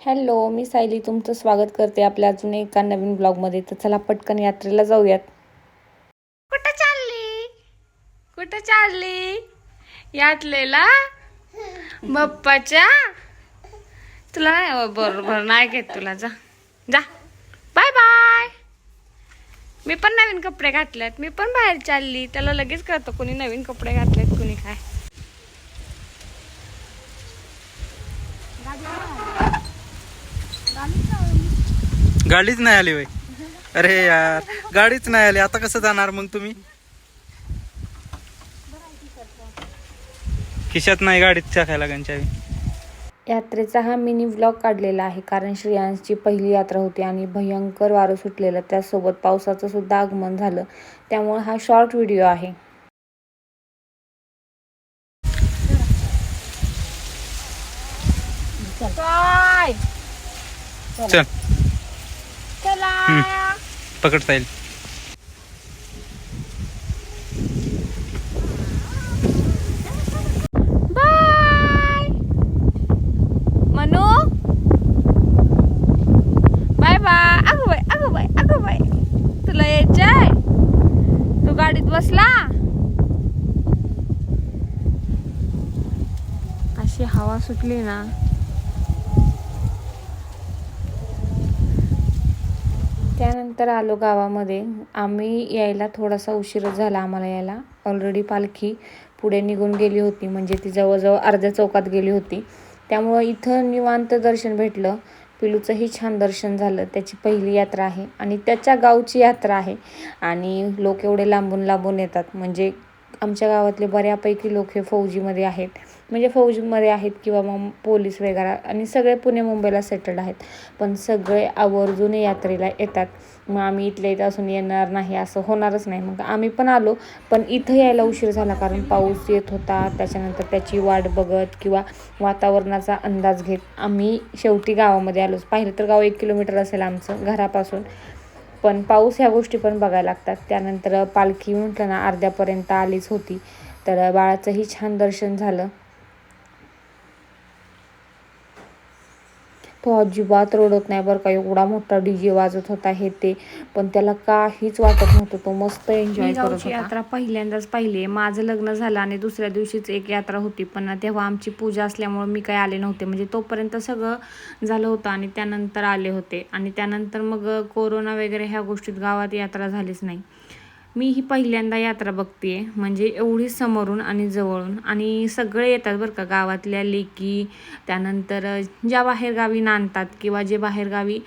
Hello मी सायली तुमचं स्वागत करते आपल्या अजून एका नवीन ब्लॉगमध्ये. तर चला पटकन यात्रेला जाऊयात. कुठं चालली? कुठं चालली? यातलेला बाप्पाच्या? तुला नाही हो, बरोबर. नाही घेत तुला. जा. जा. बाय बाय मी पण नवीन कपडे घातलेत. मी पण बाहेर चालली. त्याला लगेच कळतं कोणी नवीन कपडे घातलेत कोणी काय. गाडीच नाही आली बाई. अरे यार गाडीच नाही आली. आता कसं जाणार मग तुम्ही? खिशात नाही गाडीत टाकायला गंचावी यात्रेचा हा मिनी व्लॉग काढलेला आहे कारण श्रेयांसची पहिली यात्रा होती आणि भयंकर वारं सुटलेलं. त्यासोबत पावसाचं सुद्धा आगमन झालं. त्यामुळे हा शॉर्ट व्हिडिओ आहे. चला. पकडता येईल बाय. मनू. Bye bye. अगं बाय अगं बाय अगं बाय तुला यायचंय? तू गाडीत बसला? अशी हवा सुटली ना. तर आलो गावामध्ये. आम्ही यायला थोडासा उशीरच झाला आम्हाला यायला. ऑलरेडी पालखी पुढे निघून गेली होती. म्हणजे ती जवळजवळ अर्ध्या चौकात गेली होती. त्यामुळं इथं निवांत दर्शन भेटलं. पिलूचंही छान दर्शन झालं. त्याची पहिली यात्रा आहे. आणि त्याच्या गावची यात्रा आहे. आणि लोक एवढे लांबून लांबून येतात. म्हणजे आमच्या गावातले बऱ्यापैकी लोक हे फौजीमध्ये आहेत. म्हणजे फौजीमध्ये आहेत किंवा मग पोलीस वगैरे आणि सगळे पुणे मुंबईला सेटल्ड आहेत. पण सगळे आवर्जून यात्रेला येतात. मग आम्ही इथल्या इथं असून येणार नाही असं होणारच नाही. मग आम्ही पण आलो पण इथं यायला उशीर झाला कारण पाऊस येत होता. त्याच्यानंतर त्याची वाट बघत किंवा वातावरणाचा अंदाज घेत आम्ही शेवटी गावामध्ये आलोच. पाहिलं तर गाव एक किलोमीटर असेल आमचं घरापासून. पण पाऊस ह्या गोष्टी पण बघायला लागतात. त्यानंतर पालखी म्हटलं ना अर्ध्यापर्यंत आलीच होती. तर बाळाचंही छान दर्शन झालं. तो अजिबात रडत नाही बरं का. एवढा मोठा डीजे वाजत होता हे ते. पण त्याला काहीच वाटत नव्हतं. तो मस्त एन्जॉय करत होता. यात्रा पहिल्यांदाच पाहिली माझं लग्न झालं आणि दुसऱ्या दिवशीच एक यात्रा होती. पण तेव्हा आमची पूजा असल्यामुळे मी काही आले नव्हते. म्हणजे तोपर्यंत सगळं झालं होतं आणि त्यानंतर आले होते. आणि त्यानंतर मग कोरोना वगैरे ह्या गोष्टीत गावात यात्रा झालीच नाही. मी ही पहिल्यांदा यात्रा बघते म्हणजे एवढी समोरून आणि जवळून. आणि सगळे येतात बरं का गावातल्या लेकी त्यानंतर ज्या बाहेरगावी नांदतात किंवा जे बाहेरगावी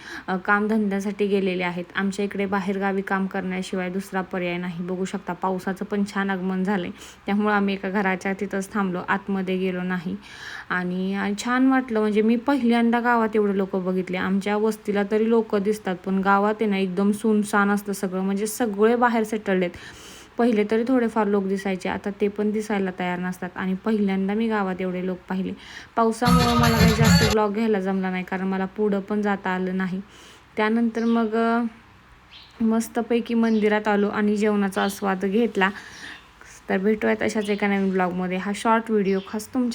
कामधंद्यासाठी गेलेले आहेत. आमच्या इकडे बाहेरगावी काम करण्याशिवाय दुसरा पर्याय नाही. बघू शकता पावसाचं पण छान आगमन झालं आहे त्यामुळं आम्ही एका घराच्या तिथंच थांबलो. आतमध्ये गेलो नाही. आणि छान वाटलं. म्हणजे मी पहिल्यांदा गावात एवढे लोक बघितले. आमच्या वस्तीला तरी लोक दिसतात पण गावात आहे ना एकदम सुनसान असतं सगळं. म्हणजे सगळे बाहेर सेटल आहेत पहिले तरी थोडेफार लोक दिसायचे आता ते पण दिसायला तयार नसतात. आणि पहिल्यांदा मी गावात एवढे लोक पाहिले. पावसामुळं मला काही जास्त ब्लॉग घ्यायला जमला नाही कारण मला पुढं पण जाता आलं नाही. त्यानंतर मग मस्तपैकी मंदिरात आलो आणि जेवणाचा आस्वाद घेतला. तर भेटूयात अशाच एका नवीन ब्लॉगमध्ये हा शॉर्ट व्हिडिओ खास तुमच्या